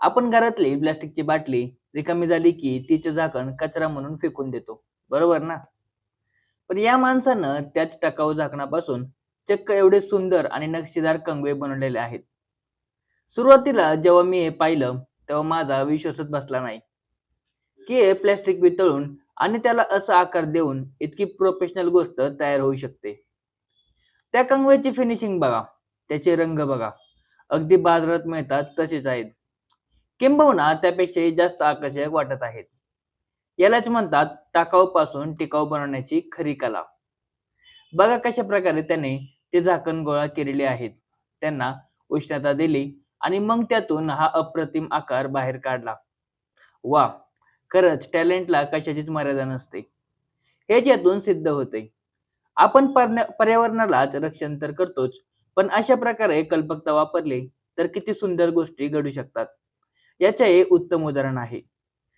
आपण घरातली प्लास्टिकची बाटली रिकामी झाली की तिचे झाकण कचरा म्हणून फेकून देतो. बरोबर ना? पण या माणसानं त्याच टाकाऊ झाकणापासून चक्क एवढे सुंदर आणि नक्षीदार कंगवे बनवलेले आहेत. सुरुवातीला जेव्हा मी हे पाहिलं तेव्हा माझा विश्वासच बसला नाही. की हे प्लॅस्टिक वितळून आणि त्याला असा आकार देऊन इतकी प्रोफेशनल गोष्ट तयार होऊ शकते. त्या कंगव्याची फिनिशिंग बघा त्याचे रंग बघा. अगदी बाजारात मिळतात तसेच आहेत. किंबहुना त्यापेक्षाही जास्त आकर्षक वाटत आहेत यालाच म्हणतात टाकाऊ पासून टिकाऊ बनवण्याची खरी कला. बघा कशा प्रकारे त्याने ते झाकण गोळा केलेले आहेत. त्यांना उष्णता दिली आणि मग त्यातून हा अप्रतिम आकार बाहेर काढला. वा खरंच टॅलेंटला कशाचीच मर्यादा नसते. हेच यातून सिद्ध होते. आपण पर्यावरणालाच रक्षण तर करतोच पण अशा प्रकारे कल्पकता वापरली तर किती सुंदर गोष्टी घडू शकतात. याचे हे उत्तम उदाहरण आहे.